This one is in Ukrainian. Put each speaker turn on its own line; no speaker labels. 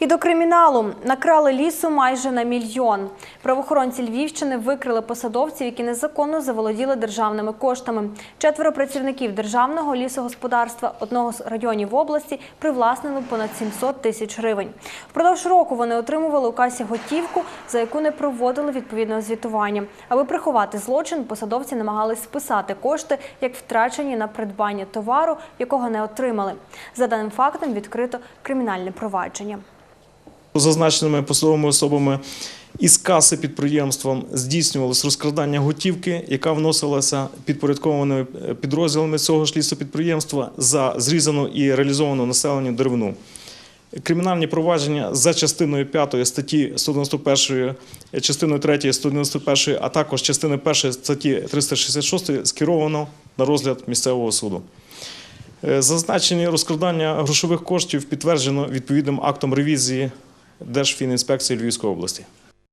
І до криміналу накрали лісу майже на мільйон. Правоохоронці Львівщини викрили посадовців, які незаконно заволоділи державними коштами. Четверо працівників державного лісогосподарства одного з районів області привласнили понад 700 тисяч гривень. Впродовж року вони отримували у касі готівку, за яку не проводили відповідного звітування. Аби приховати злочин, посадовці намагались списати кошти як втрачені на придбання товару, якого не отримали. За даним фактом відкрито кримінальне провадження.
Зазначеними посадовими особами із каси підприємством здійснювалось розкрадання готівки, яка вносилася підпорядкованими підрозділами цього ж лісопідприємства за зрізану і реалізовану населенню деревину. Кримінальні провадження за частиною 5 статті 191, частиною 3 191, а також частиною 1 статті 366 скеровано на розгляд місцевого суду. Е, Зазначені розкрадання грошових коштів підтверджено відповідним актом ревізії Держфінінспекції Львівської області.